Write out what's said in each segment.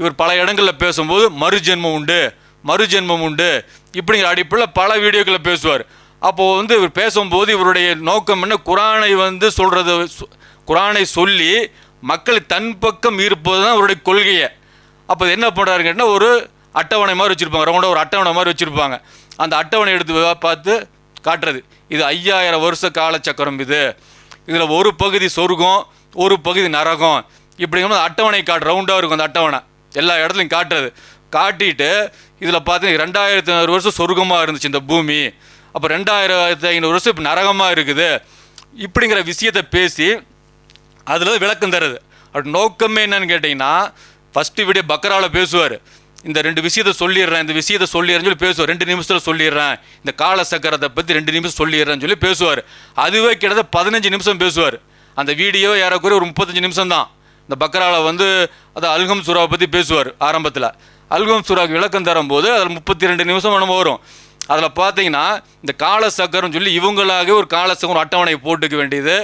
இவர் பல இடங்களில் பேசும்போது மறுஜென்மம் உண்டு மறுஜென்மம் உண்டு. இப்படிங்கிற அடிப்படையில் பல வீடியோக்களில் பேசுவார். அப்போது வந்து இவர் பேசும்போது இவருடைய நோக்கம் என்ன? குரானை வந்து சொல்கிறது குரானை சொல்லி மக்களை தன் பக்கம் ஈர்ப்பது தான் அவருடைய கொள்கையை. அப்போ என்ன பண்ணுறாரு கேட்டால் ஒரு அட்டவணை மாதிரி வச்சுருப்பாங்க. ரவுண்டாக ஒரு அட்டவணை மாதிரி வச்சுருப்பாங்க. அந்த அட்டவணை எடுத்து பார்த்து காட்டுறது. இது ஐயாயிரம் வருஷ காலச்சக்கரம் இது. இதில் ஒரு பகுதி சொர்க்கம் ஒரு பகுதி நரகம். இப்படிங்கிற அட்டவணை காட்டு ரவுண்டாக இருக்கும் அந்த அட்டவணை. எல்லா இடத்துலையும் காட்டுறது. காட்டிட்டு இதில் பார்த்தீங்கன்னா ரெண்டாயிரத்தி ஐநூறு வருஷம் சொர்க்கமாக இருந்துச்சு இந்த பூமி. அப்போ ரெண்டாயிரத்தி ஐநூறு வருஷம் இப்போ நரகமாக இருக்குது. இப்படிங்கிற விஷயத்தை பேசி அதில் விளக்கம் தருது. அப்படி நோக்கமே என்னன்னு கேட்டிங்கன்னா ஃபஸ்ட்டு வீடியோ பக்கராவில் பேசுவார். இந்த ரெண்டு விஷயத்த சொல்லிடுறேன் இந்த விஷயத்த சொல்லிடுறேன்னு சொல்லி பேசுவார். ரெண்டு நிமிஷத்தில் சொல்லிடுறேன். இந்த கால சக்கரத்தை பற்றி ரெண்டு நிமிஷம் சொல்லிடுறேன்னு சொல்லி பேசுவார். அதுவே கிட்டத்தட்ட பதினஞ்சு நிமிஷம் பேசுவார். அந்த வீடியோ ஏறக்குறைய ஒரு முப்பத்தஞ்சு நிமிஷம் தான் இந்த பக்கராவில் வந்து அது அல்கம் சுறாவை பற்றி பேசுவார் ஆரம்பத்தில். அல்கம் சூறாவுக்கு விளக்கம் தரும்போது அதில் முப்பத்தி ரெண்டு நிமிஷம் நம்ம வரும். அதில் பார்த்தீங்கன்னா இந்த காலசக்கரம் சொல்லி இவங்களாக ஒரு காலசக்கரம் அட்டவணை போட்டுக்க வேண்டியது.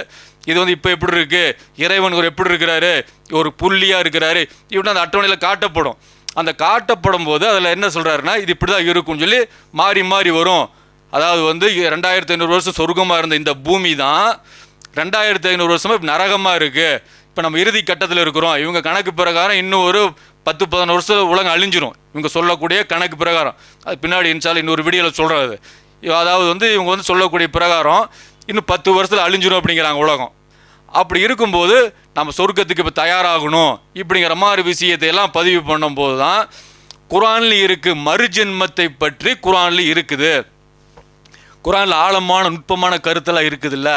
இது வந்து இப்போ எப்படி இருக்குது இறைவன் ஒரு எப்படி இருக்கிறாரு? ஒரு புள்ளியாக இருக்கிறாரு? இப்படி அந்த அட்டவணையில் காட்டப்படும். அந்த காட்டப்படும் போது அதில் என்ன சொல்கிறாருன்னா இது இப்படி தான் இருக்கும்னு சொல்லி மாறி மாறி வரும். அதாவது வந்து ரெண்டாயிரத்தி ஐநூறு வருஷம் சொர்க்கமாக இருந்த இந்த பூமி தான் ரெண்டாயிரத்தி ஐநூறு வருஷமாக இப்போ நரகமாக இருக்குது இப்போ நம்ம இறுதி கட்டத்தில் இருக்கிறோம். இவங்க கணக்கு பிரகாரம் இன்னும் ஒரு பத்து பதினோரு வருஷம் உலகம் அழிஞ்சிரும். இவங்க சொல்லக்கூடிய கணக்கு பிரகாரம். அது பின்னாடி இன்சால் இன்னொரு வீடியோவில் சொல்கிறது அதாவது வந்து இவங்க வந்து சொல்லக்கூடிய பிரகாரம் இன்னும் பத்து வருஷத்தில் அழிஞ்சிரும் அப்படிங்கிறாங்க உலகம். அப்படி இருக்கும்போது நம்ம சொர்க்கத்துக்கு இப்போ தயாராகணும் இப்படிங்கிற மாதிரி விஷயத்தை எல்லாம் பதிவு பண்ணும்போது தான் குரானில் இருக்கு மறுஜென்மத்தை பற்றி குரானில் இருக்குது. குரானில் ஆழமான நுட்பமான கருத்தெல்லாம் இருக்குதுல்ல?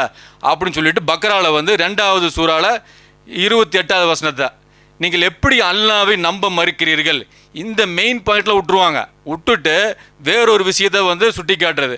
அப்படின்னு சொல்லிட்டு பக்ராவில் வந்து ரெண்டாவது சூறால இருபத்தி எட்டாவது வசனத்தை நீங்கள் எப்படி அல்லாவை நம்ப மறுக்கிறீர்கள்? இந்த மெயின் பாயிண்டில் விட்டுருவாங்க. விட்டுட்டு வேறொரு விஷயத்தை வந்து சுட்டி காட்டுறது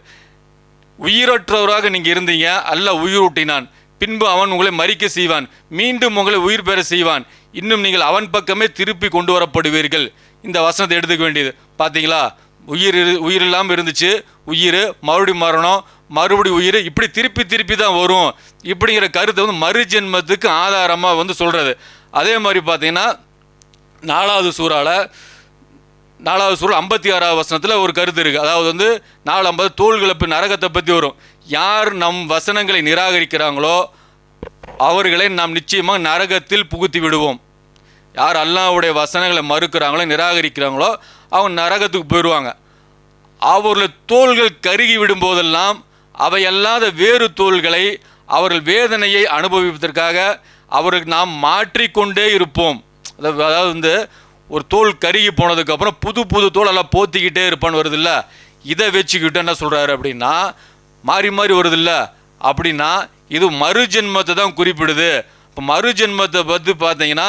உயிரற்றவராக நீங்கள் இருந்தீங்க. அல்ல உயிரூட்டினான். பின்பு அவன் உங்களை மறிக்க செய்வான். மீண்டும் உங்களை உயிர் பெற செய்வான். இன்னும் நீங்கள் அவன் பக்கமே திருப்பி கொண்டு வரப்படுவீர்கள். இந்த வசனத்தை எடுத்துக்க வேண்டியது. பார்த்தீங்களா உயிர் இரு- உயிர் இல்லாமல் இருந்துச்சு. உயிர் மறுபடி மரணம் மறுபடி உயிர். இப்படி திருப்பி திருப்பி தான் வரும். இப்படிங்கிற கருத்தை வந்து மறுஜென்மத்துக்கு ஆதாரமாக வந்து சொல்கிறது அதே மாதிரி பார்த்தீங்கன்னா நாலாவது சூறால் நாலாவது சூழல் ஐம்பத்தி ஆறாவது வசனத்தில் ஒரு கருத்து இருக்குது அதாவது வந்து நாலு ஐம்பது தோள்களை நரகத்தை பற்றி வரும். யார் நம் வசனங்களை நிராகரிக்கிறாங்களோ அவர்களை நாம் நிச்சயமாக நரகத்தில் புகுத்தி விடுவோம். யார் அல்லாவுடைய வசனங்களை மறுக்கிறாங்களோ நிராகரிக்கிறாங்களோ அவங்க நரகத்துக்கு போயிடுவாங்க அவர்கள் தோள்கள் கருகி விடும்போதெல்லாம் அவை அல்லாத வேறு தோள்களை அவர்கள் வேதனையை அனுபவிப்பதற்காக அவருக்கு நாம் மாற்றிக்கொண்டே இருப்போம். அதாவது வந்து ஒரு தோல் கருகி போனதுக்கப்புறம் புது புது தோல் எல்லாம் போத்திக்கிட்டே இருப்பான்னு வருதுல்ல இதை வச்சுக்கிட்டு என்ன சொல்கிறாரு அப்படின்னா மாறி மாறி வருதில்ல? அப்படின்னா இது மறுஜென்மத்தை தான் குறிப்பிடுது. இப்போ மறுஜென்மத்தை பற்றி பார்த்தீங்கன்னா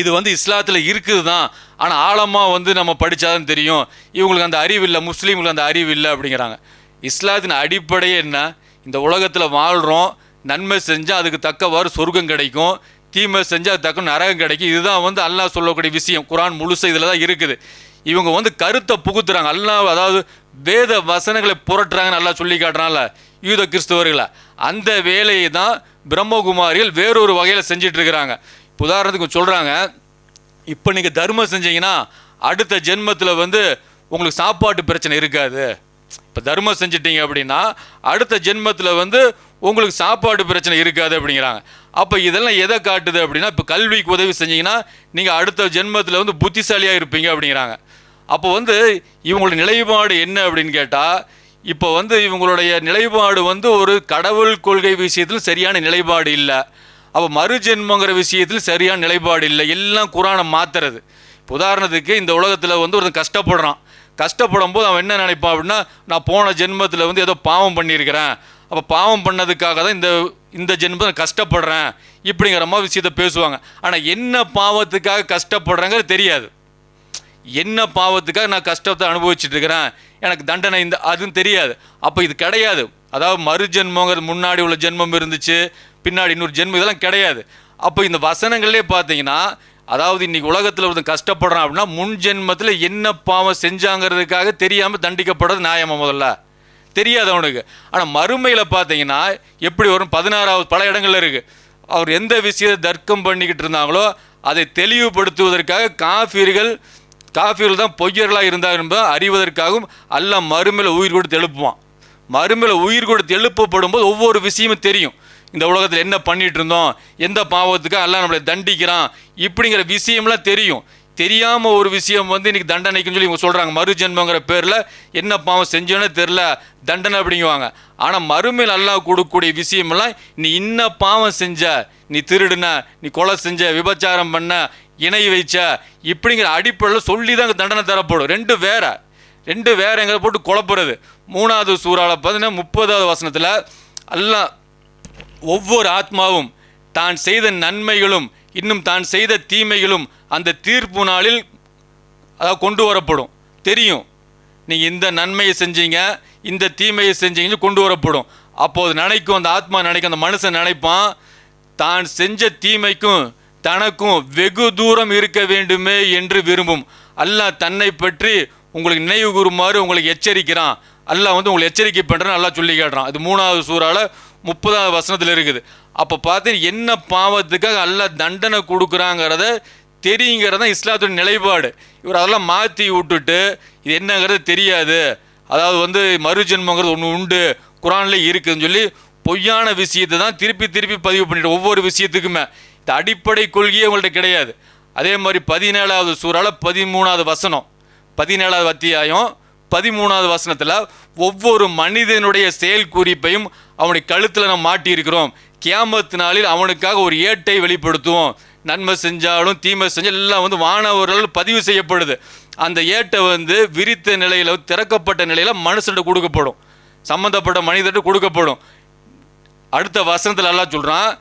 இது வந்து இஸ்லாத்தில் இருக்குது தான். ஆனால் ஆழமாக வந்து நம்ம படித்தாதான் தெரியும். இவங்களுக்கு அந்த அறிவு இல்லை முஸ்லீம்களுக்கு அந்த அறிவு இல்லை அப்படிங்கிறாங்க. இஸ்லாத்தின் அடிப்படையே என்ன? இந்த உலகத்தில் வாழ்கிறோம் நன்மை செஞ்சால் அதுக்கு தக்கவாறு சொர்க்கம் கிடைக்கும் தீமை செஞ்சால் அது தக்க நரகம் கிடைக்கும். இதுதான் வந்து அல்லாஹ் சொல்லக்கூடிய விஷயம். குரான் முழுசு இதில் தான் இருக்குது. இவங்க வந்து கருத்தை புகுத்துறாங்க. அல்லா அதாவது வேத வசனங்களை புரட்டுறாங்கன்னு நல்லா சொல்லி காட்டுறாங்கல்ல யூத கிறிஸ்துவர்களை. அந்த வேலையை தான் பிரம்மகுமாரிகள் வேறொரு வகையில் செஞ்சிட்ருக்கிறாங்க. இப்போ உதாரணத்துக்கு சொல்கிறாங்க இப்போ நீங்கள் தர்மம் செஞ்சீங்கன்னா அடுத்த ஜென்மத்தில் வந்து உங்களுக்கு சாப்பாட்டு பிரச்சனை இருக்காது. இப்போ தர்மம் செஞ்சிட்டீங்க அப்படின்னா அடுத்த ஜென்மத்தில் வந்து உங்களுக்கு சாப்பாடு பிரச்சனை இருக்காது அப்படிங்கிறாங்க. அப்போ இதெல்லாம் எதை காட்டுது அப்படின்னா இப்போ கல்விக்கு உதவி செஞ்சீங்கன்னா நீங்கள் அடுத்த ஜென்மத்தில் வந்து புத்திசாலியாக இருப்பீங்க அப்படிங்கிறாங்க. அப்போ வந்து இவங்களுடைய நிலைப்பாடு என்ன அப்படின்னு கேட்டால் இப்போ வந்து இவங்களுடைய நிலைப்பாடு வந்து ஒரு கடவுள் கொள்கை விஷயத்தில் சரியான நிலைப்பாடு இல்லை. அப்போ மறுஜென்மங்கிற விஷயத்தில் சரியான நிலைப்பாடு இல்லை. எல்லாம் குரானை மாத்துறது. இப்போ உதாரணத்துக்கு இந்த உலகத்தில் வந்து ஒருத்தன் கஷ்டப்படுறான். கஷ்டப்படும் போது அவன் என்ன நினைப்பான் அப்படின்னா நான் போன ஜென்மத்தில் வந்து ஏதோ பாவம் பண்ணியிருக்கிறேன். அப்போ பாவம் பண்ணதுக்காக தான் இந்த இந்த ஜென்மத்தை கஷ்டப்படுறேன். இப்படிங்கிற மாதிரி விஷயத்த பேசுவாங்க. ஆனால் என்ன பாவத்துக்காக கஷ்டப்படுறேங்கிறது தெரியாது. என்ன பாவத்துக்காக நான் கஷ்டத்தை அனுபவிச்சுட்டு இருக்கிறேன் எனக்கு தண்டனை இந்த அதுவும் தெரியாது. அப்போ இது கிடையாது. அதாவது மறு ஜென்மங்கிறது முன்னாடி உள்ள ஜென்மம் இருந்துச்சு பின்னாடி இன்னொரு ஜென்மம் இதெல்லாம் கிடையாது. அப்போ இந்த வசனங்களே பார்த்தீங்கன்னா அதாவது இன்னைக்கு உலகத்தில் ஒருத்தன் கஷ்டப்படுறான் அப்படின்னா முன் ஜென்மத்தில் என்ன பாவம் செஞ்சாங்கிறதுக்காக தெரியாமல் தண்டிக்கப்படுறது நியாயமா முதல்ல? தெரியாது அவனுக்கு. ஆனால் மறுமையில் பார்த்தீங்கன்னா எப்படி வரும் பதினாறாவது பல இடங்கள்ல இருக்குது அவர் எந்த விஷயத்தை தர்க்கம் பண்ணிக்கிட்டு இருந்தாங்களோ அதை தெளிவுபடுத்துவதற்காக காஃபீர்கள் காஃபிர்கள் தான் பொய்யர்களாக இருந்தார் என்பதை அறிவதற்காகவும் அல்ல மறுமையில் உயிர் கொடுத்து எழுப்புவான். மறுமையில் உயிர் கொடுத்து எழுப்பப்படும் போது ஒவ்வொரு விஷயமும் தெரியும். இந்த உலகத்தில் என்ன பண்ணிகிட்டு இருந்தோம்? எந்த பாவத்துக்கு எல்லாம் நம்மளை தண்டிக்கிறான்? இப்படிங்கிற விஷயம்லாம் தெரியும். தெரியாமல் ஒரு விஷயம் வந்து இன்னைக்கு தண்டனைக்குன்னு சொல்லி இவங்க சொல்கிறாங்க மறு ஜென்மங்கிற பேரில் என்ன பாவம் செஞ்சோன்னே தெரில தண்டனை அப்படிங்குவாங்க. ஆனால் மறுமையில் அல்லாஹ் கொடுக்கக்கூடிய விஷயமெல்லாம் நீ இன்ன பாவம் செஞ்ச நீ திருடுன நீ கொலை செஞ்ச விபச்சாரம் பண்ண இணை வைச்ச இப்படிங்கிற அடிப்படையில் சொல்லி தான் தண்டனை தரப்படும். ரெண்டு வேற. ரெண்டு வேற எங்களை போட்டு குழப்புறது. மூணாவது சூறாவில் பார்த்தீங்கன்னா முப்பதாவது வசனத்தில் எல்லாம் ஒவ்வொரு ஆத்மாவும் தான் செய்த நன்மைகளும் இன்னும் தான் செய்த தீமைகளும் அந்த தீர்ப்பு நாளில் அதாவது கொண்டு வரப்படும். தெரியும். நீங்கள் இந்த நன்மையை செஞ்சீங்க இந்த தீமையை செஞ்சீங்கன்னு கொண்டு வரப்படும். அப்போது நினைக்கும் அந்த ஆத்மா நினைக்கும் அந்த மனுஷன் நினைப்பான் தான் செஞ்ச தீமைக்கும் தனக்கும் வெகு தூரம் இருக்க வேண்டுமே என்று விரும்பும். அல்லாஹ் தன்னை பற்றி உங்களுக்கு நினைவு கூறுமாறு உங்களுக்கு எச்சரிக்கிறான். அல்லாஹ் வந்து உங்களை எச்சரிக்கை பண்ணுறேன்னு நல்லா சொல்லி கேட்டுறான். இது மூணாவது சூறாவில் முப்பதாவது வசனத்தில் இருக்குது. அப்போ பார்த்தீங்கன்னா என்ன பாவத்துக்காக அல்லாஹ் தண்டனை கொடுக்குறாங்கிறத தெரியுங்கிறது தான் இஸ்லாத்துடைய நிலைப்பாடு. இவர் அதெல்லாம் மாற்றி விட்டுட்டு இது என்னங்கிறது தெரியாது. அதாவது வந்து மறுஜென்மங்கிறது ஒன்று உண்டு குரான்ல இருக்குதுன்னு சொல்லி பொய்யான விஷயத்தை தான் திருப்பி திருப்பி பதிவு பண்ணிட்டு ஒவ்வொரு விஷயத்துக்குமே. அடிப்படை கொள்கையே உங்கள்ட்ட கிடையாது. அதே மாதிரி பதினேழாவது சூறால பதிமூணாவது வசனம் பதினேழாவது அத்தியாயம் பதிமூணாவது வசனத்தில் ஒவ்வொரு மனிதனுடைய செயல் குறிப்பையும் அவனுடைய கழுத்தில் நம்ம மாட்டியிருக்கிறோம் கேமத்து நாளில் அவனுக்காக ஒரு ஏட்டை வெளிப்படுத்துவோம். நன்மை செஞ்சாலும் தீமை செஞ்சாலும் எல்லாம் வந்து வானவர்கள் பதிவு செய்யப்படுது. அந்த ஏட்டை வந்து விரித்த நிலையில் திறக்கப்பட்ட நிலையில் மனுஷன்ட்டு கொடுக்கப்படும். சம்மந்தப்பட்ட மனிதர்கிட்ட கொடுக்கப்படும். அடுத்த வசனத்தில் எல்லாம் சொல்கிறான்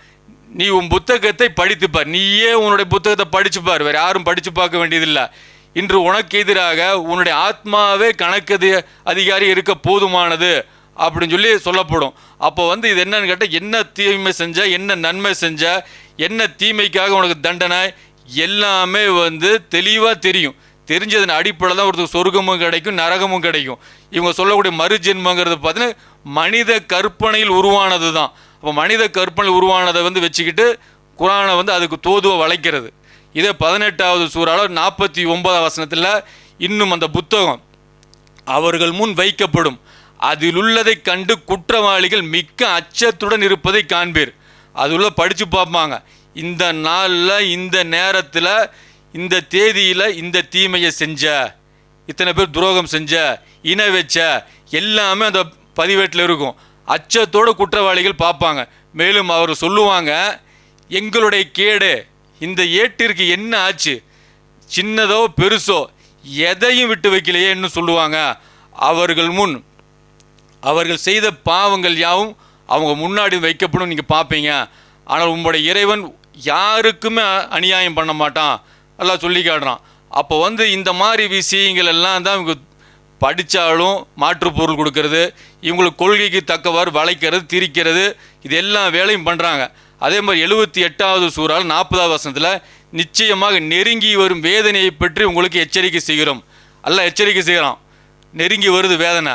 நீ உன் புத்தகத்தை படித்துப்பார். நீயே உன்னுடைய புத்தகத்தை படிச்சுப்பார். வேறு யாரும் படித்து பார்க்க வேண்டியதில்லை. இன்று உனக்கு எதிராக உன்னுடைய ஆத்மாவே கணக்கு அதிகாரி இருக்க போதுமானது அப்படின்னு சொல்லி சொல்லப்படும். அப்போ வந்து இது என்னன்னு கேட்டால் என்ன தீமை செஞ்ச என்ன நன்மை செஞ்ச என்ன தீமைக்காக உனக்கு தண்டனை எல்லாமே வந்து தெளிவாக தெரியும். தெரிஞ்சதன் அடிப்படையில் தான் ஒருத்தர் சொர்க்கமும் கிடைக்கும் நரகமும் கிடைக்கும். இவங்க சொல்லக்கூடிய மறுஜென்மங்கிறது பார்த்தீங்கன்னா மனித கற்பனையில் உருவானது தான் அப்போ மனித கற்பனை உருவானதை வந்து வச்சுக்கிட்டு குரானை வந்து அதுக்கு தோதுவை வளைக்கிறது. இதே பதினெட்டாவது சூறாவில் நாற்பத்தி ஒன்பதாம் வசனத்தில் இன்னும் அந்த புத்தகம் அவர்கள் முன் வைக்கப்படும் அதிலுள்ளதை கண்டு குற்றவாளிகள் மிக்க அச்சத்துடன் இருப்பதை காண்பீர். அதுள்ள படித்து பார்ப்பாங்க. இந்த நாளில் இந்த நேரத்தில் இந்த தேதியில் இந்த தீமையை செஞ்ச இத்தனை பேர் துரோகம் செஞ்ச இன வச்ச எல்லாமே அந்த பதிவேட்டில் இருக்கும். அச்சத்தோட குற்றவாளிகள் பார்ப்பாங்க. மேலும் அவர் சொல்லுவாங்க எங்களுடைய கேடு இந்த ஏட்டிற்கு என்ன ஆச்சு? சின்னதோ பெருசோ எதையும் விட்டு வைக்கலையேன்னு சொல்லுவாங்க. அவர்கள் முன் அவர்கள் செய்த பாவங்கள் யாவும் அவங்க முன்னாடி வைக்கப்படும் நீங்கள் பார்ப்பீங்க. ஆனால் உங்களுடைய இறைவன் யாருக்குமே அநியாயம் பண்ண மாட்டான். எல்லாம் சொல்லி காட்டுறான். அப்போ வந்து இந்த மாதிரி விஷயங்கள் எல்லாம் தான் இவங்க படித்தாலும் மாற்று பொருள் கொடுக்கறது இவங்களுக்கு கொள்கைக்கு தக்கவாறு வளைக்கிறது திரிக்கிறது இது எல்லா வேலையும் பண்ணுறாங்க அதே மாதிரி எழுபத்தி எட்டாவது சூறால் நாற்பதாவது வசனத்தில் நிச்சயமாக நெருங்கி வரும் வேதனையை பற்றி உங்களுக்கு எச்சரிக்கை செய்கிறோம். எல்லாம் எச்சரிக்கை செய்கிறான். நெருங்கி வருது வேதனை.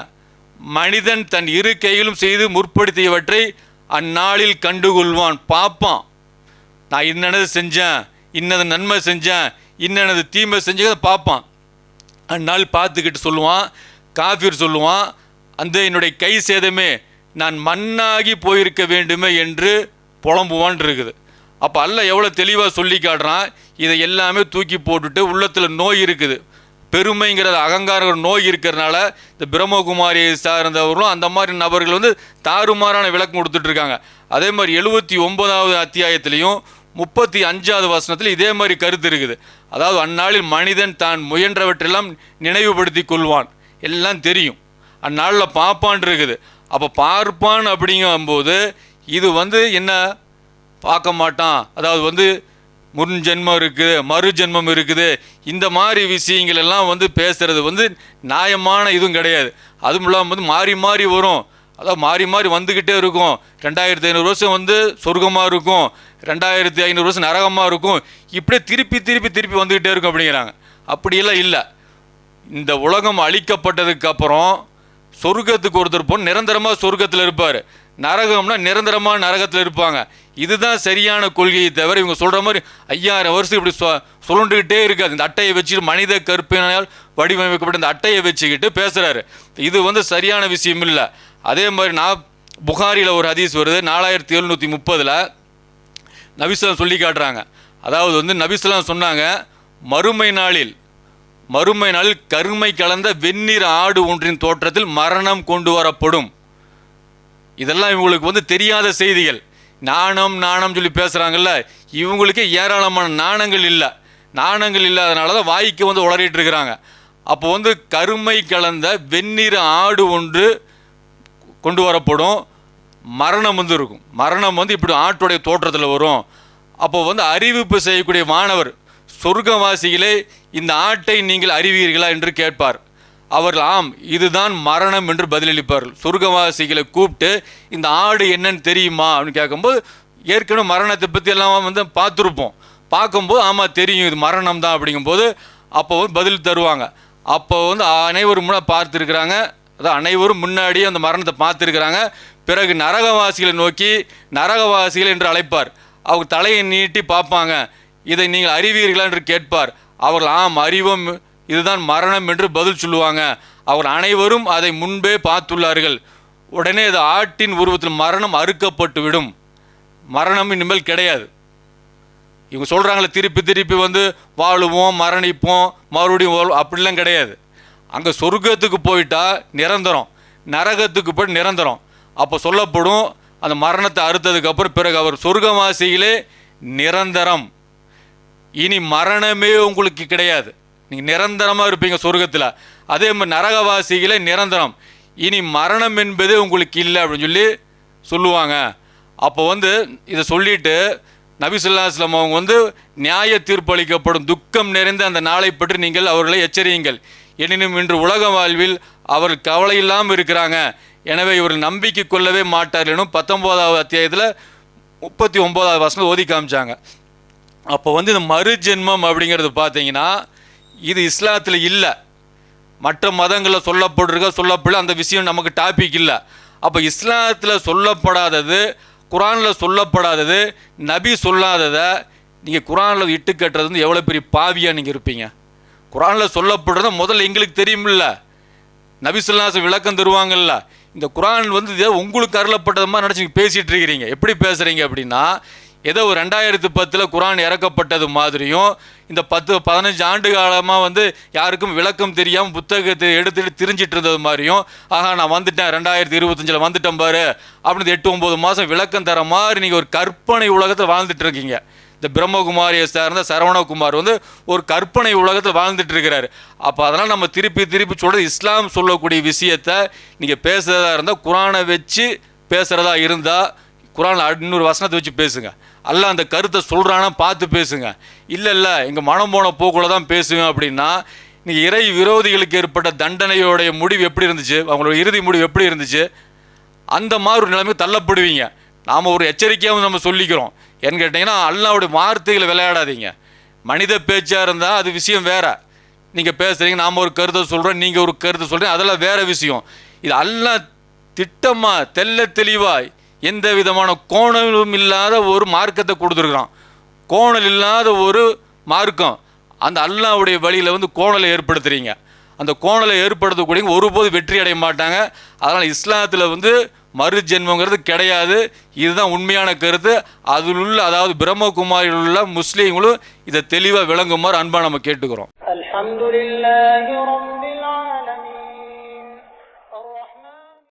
மனிதன் தன் இரு கையிலும் செய்து முற்படுத்தியவற்றை அந்நாளில் கண்டுகொள்வான். பார்ப்பான். நான் இன்னனது செஞ்சேன் இன்னது நன்மை செஞ்சேன் இன்னனது தீமை செஞ்சதை பார்ப்பான். அந்நாள் பார்த்துக்கிட்டு சொல்லுவான் காஃபிர் சொல்லுவான் அந்த என்னுடைய கை சேதமே நான் மண்ணாகி போயிருக்க வேண்டுமே என்று புலம்புவான் இருக்குது அப்போ அல்ல எவ்வளோ தெளிவாக சொல்லி காட்டுறான் இதை எல்லாமே தூக்கி போட்டுட்டு உள்ளத்தில் நோய் இருக்குது. பெருமைங்கிறது அகங்கார நோய் இருக்கிறனால இந்த பிரம்மகுமாரியை சார்ந்தவர்களும் அந்த மாதிரி நபர்கள் வந்து தாறுமாறான விளக்கம் கொடுத்துட்ருக்காங்க அதே மாதிரி எழுபத்தி ஒன்பதாவது அத்தியாயத்திலையும் முப்பத்தி அஞ்சாவது வசனத்தில் இதே மாதிரி கருத்து இருக்குது. அதாவது அந்நாளில் மனிதன் தான் முயன்றவற்றெல்லாம் நினைவுபடுத்தி கொள்வான். எல்லாம் தெரியும். அந்நாளில் பார்ப்பான் இருக்குது. அப்போ பார்ப்பான் அப்படிங்கும்போது இது வந்து என்ன? பார்க்க மாட்டான். அதாவது வந்து முன் ஜென்மம் இருக்குது மறு ஜென்மம் இருக்குது. இந்த மாதிரி விஷயங்கள் எல்லாம் வந்து பேசுகிறது வந்து நியாயமான இதுவும் கிடையாது. அதுவும் இல்லாமல் வந்து மாறி மாறி வரும். அதான் மாறி மாறி வந்துக்கிட்டே இருக்கும். ரெண்டாயிரத்தி ஐநூறு வருஷம் வந்து சொர்க்கமாக இருக்கும். ரெண்டாயிரத்தி ஐநூறு வருஷம் நரகமாக இருக்கும். இப்படியே திருப்பி திருப்பி திருப்பி வந்துக்கிட்டே இருக்கும் அப்படிங்கிறாங்க. அப்படியெல்லாம் இல்லை. இந்த உலகம் அழிக்கப்பட்டதுக்கு அப்புறம் சொர்க்கத்துக்கு ஒருத்தர் போன நிரந்தரமாக சொர்க்கத்தில் இருப்பார். நரகம்னா நிரந்தரமாக நரகத்தில் இருப்பாங்க. இதுதான் சரியான கொள்கையை தவிர இவங்க சொல்கிற மாதிரி ஐயாயிரம் வருஷம் இப்படி சொ சொல்லிட்டுக்கிட்டே இருக்காது. இந்த அட்டையை வச்சுட்டு மனித கற்பினால் வடிவமைக்கப்பட்ட இந்த அட்டையை வச்சுக்கிட்டு பேசுகிறாரு இது வந்து சரியான விஷயம் இல்லை. அதே மாதிரி நான் புகாரியில் ஒரு ஹதீஸ் வருது நாலாயிரத்தி எழுநூற்றி முப்பதில் நபிஸ்லாம் சொல்லி காட்டுறாங்க. அதாவது வந்து நபிஸ்லாம் சொன்னாங்க மறுமை நாளில் மறுமை நாளில் கருமை கலந்த வெந்நீர் ஆடு ஒன்றின் தோற்றத்தில் மரணம் கொண்டு வரப்படும். இதெல்லாம் இவங்களுக்கு வந்து தெரியாத செய்திகள். நாணம் நாணம் சொல்லி பேசுகிறாங்கல்ல இவங்களுக்கு ஏராளமான நாணங்கள் இல்லை. நாணங்கள் இல்லாதனால தான் வாய்க்கு வந்து உளறிட்டு இருக்கிறாங்க. அப்போ வந்து கருமை கலந்த வெந்நீர் ஆடு ஒன்று கொண்டு வரப்படும். மரணம் வந்து இருக்கும். மரணம் வந்து இப்படி ஆட்டுடைய தோற்றத்தில் வரும். அப்போ வந்து அறிவிப்பு செய்யக்கூடிய மாணவர் சொர்க்கவாசிகளே இந்த ஆட்டை நீங்கள் அறிவீர்களா என்று கேட்பார். அவர்கள் ஆம் இதுதான் மரணம் என்று பதிலளிப்பார்கள். சொர்க்கவாசிகளை கூப்பிட்டு இந்த ஆடு என்னன்னு தெரியுமா? அப்படின்னு கேட்கும்போது ஏற்கனவே மரணத்தை பற்றி எல்லாம் வந்து பார்த்துருப்போம். பார்க்கும்போது ஆமாம் தெரியும் இது மரணம் தான் அப்படிங்கும்போது அப்போ வந்து பதில் தருவாங்க. அப்போ வந்து அனைவரும் முன்னாடி பார்த்துருக்குறாங்க. அதான் அனைவரும் முன்னாடி அந்த மரணத்தை பார்த்துருக்குறாங்க. பிறகு நரகவாசிகளை நோக்கி நரகவாசிகள் என்று அழைப்பார். அவங்க தலையை நீட்டி பார்ப்பாங்க. இதை நீங்கள் அறிவீர்களா என்று கேட்பார். அவர்கள் ஆம் அறிவோம். இதுதான் மரணம் என்று பதில் சொல்லுவாங்க. அவர் அனைவரும் அதை முன்பே பார்த்துள்ளார்கள். உடனே இது ஆட்டின் உருவத்தில் மரணம் அறுக்கப்பட்டு விடும் மரணம் இனிமேல் கிடையாது. இவங்க சொல்கிறாங்களே திருப்பி திருப்பி வந்து வாழுவோம் மரணிப்போம் மறுபடியும் அப்படிலாம் கிடையாது. அங்கே சொர்க்கத்துக்கு போயிட்டா நிரந்தரம். நரகத்துக்கு போய் நிரந்தரம். அப்போ சொல்லப்படும் அந்த மரணத்தை அறுத்ததுக்கப்புறம் பிறகு அவர் சொர்க்கவாசிகளே நிரந்தரம். இனி மரணமே உங்களுக்கு கிடையாது. நீங்கள் நிரந்தரமாக இருப்பீங்க சொர்க்கத்தில். அதே மாதிரி நரகவாசிகளே நிரந்தரம். இனி மரணம் என்பதே உங்களுக்கு இல்லை அப்படின்னு சொல்லி சொல்லுவாங்க. அப்போ வந்து இதை சொல்லிட்டு நபிசுல்லாஸ்லம் அவங்க வந்து நியாய தீர்ப்பளிக்கப்படும் துக்கம் நிறைந்த அந்த நாளை பற்றி நீங்கள் அவர்களை எச்சரியுங்கள். எனினும் இன்று உலக வாழ்வில் அவர்கள் கவலை இல்லாமல் இருக்கிறாங்க. எனவே இவர்கள் நம்பிக்கை கொள்ளவே மாட்டார் எனும் பத்தொம்போதாவது அத்தியாயத்தில் முப்பத்தி ஒம்போதாவது வசனம் ஓதி காமிச்சாங்க. அப்போ வந்து இந்த மறுஜென்மம் அப்படிங்கிறது பார்த்தீங்கன்னா இது இஸ்லாத்தில் இல்லை. மற்ற மதங்களில் சொல்லப்பட்டிருக்க சொல்லப்படல அந்த விஷயம் நமக்கு டாபிக் இல்லை. அப்போ இஸ்லாத்தில் சொல்லப்படாதது குரானில் சொல்லப்படாதது நபி சொல்லாததை நீங்கள் குரானில் இட்டு கட்டுறது வந்து எவ்வளோ பெரிய பாவியாக நீங்கள் இருப்பீங்க? குரானில் சொல்லப்படுறத முதல்ல எங்களுக்கு தெரியுமில்ல நபி சொல்லாச விளக்கம் தருவாங்கல்ல. இந்த குரான் வந்து இதே உங்களுக்கு அருளப்பட்டது மாதிரி நினச்சி பேசிகிட்டு இருக்கிறீங்க. எப்படி பேசுகிறீங்க அப்படின்னா ஏதோ ஒரு ரெண்டாயிரத்து பத்தில் குரான் இறக்கப்பட்டது மாதிரியும் இந்த பத்து பதினஞ்சு ஆண்டு காலமாக வந்து யாருக்கும் விளக்கம் தெரியாமல் புத்தகத்தை எடுத்துகிட்டு திரிஞ்சிட்டு இருந்தது மாதிரியும் ஆஹா நான் வந்துட்டேன் ரெண்டாயிரத்தி இருபத்தஞ்சில் வந்துட்டேன் பாரு அப்படின்னு எட்டு ஒம்பது மாதம் விளக்கம் தர மாதிரி நீங்கள் ஒரு கற்பனை உலகத்தில் வாழ்ந்துட்டு இருக்கீங்க. இந்த பிரம்மகுமாரியை சார்ந்த சரவணகுமார் வந்து ஒரு கற்பனை உலகத்தில் வாழ்ந்துட்டு இருக்கிறாரு. அப்போ அதனால் நம்ம திருப்பி திருப்பி சொல்கிறது இஸ்லாம் சொல்லக்கூடிய விஷயத்தை நீங்கள் பேசுகிறதா இருந்தால் குரானை வச்சு பேசுகிறதா இருந்தால் குரானில் இன்னொரு வசனத்தை வச்சு பேசுங்க. அல்ல அந்த கருத்தை சொல்கிறானா பார்த்து பேசுங்க. இல்லை இல்லை எங்கள் மனம் போன போக்குள்ள தான் பேசுவேன் அப்படின்னா இன்றைக்கி இறை விரோதிகளுக்கு ஏற்பட்ட தண்டனையோடைய முடிவு எப்படி இருந்துச்சு? அவங்களோட இறுதி முடிவு எப்படி இருந்துச்சு? அந்த மாதிரி ஒரு நிலைமை தள்ளப்படுவீங்க. நாம் ஒரு எச்சரிக்கையாகவும் நம்ம சொல்லிக்கிறோம். ஏன்னு கேட்டிங்கன்னா அல்லாவுடைய வார்த்தைகளை விளையாடாதீங்க. மனித பேச்சாக இருந்தால் அது விஷயம் வேறு. நீங்கள் பேசுகிறீங்க நாம் ஒரு கருத்தை சொல்கிறோம் நீங்கள் ஒரு கருத்தை சொல்கிறீங்க அதெல்லாம் வேறு விஷயம். இது எல்லாம் திட்டமாக தெல்ல தெளிவாக எந்த விதமான கோணலும் இல்லாத ஒரு மார்க்கத்தை கொடுத்துருக்குறான். கோணல் இல்லாத ஒரு மார்க்கம். அந்த அல்லாவுடைய வழியில் வந்து கோணலை ஏற்படுத்துகிறீங்க அந்த கோணலை ஏற்படுத்தக்கூடிய ஒருபோது வெற்றி அடைய மாட்டாங்க. அதனால் இஸ்லாத்தில் வந்து மறு ஜென்மங்கிறது கிடையாது. இதுதான் உண்மையான கருத்து. அதில் உள்ள அதாவது பிரம்மகுமாரில் உள்ள முஸ்லீம்களும் இதை தெளிவாக விளங்குமாறு அன்பாக நம்ம கேட்டுக்கிறோம்.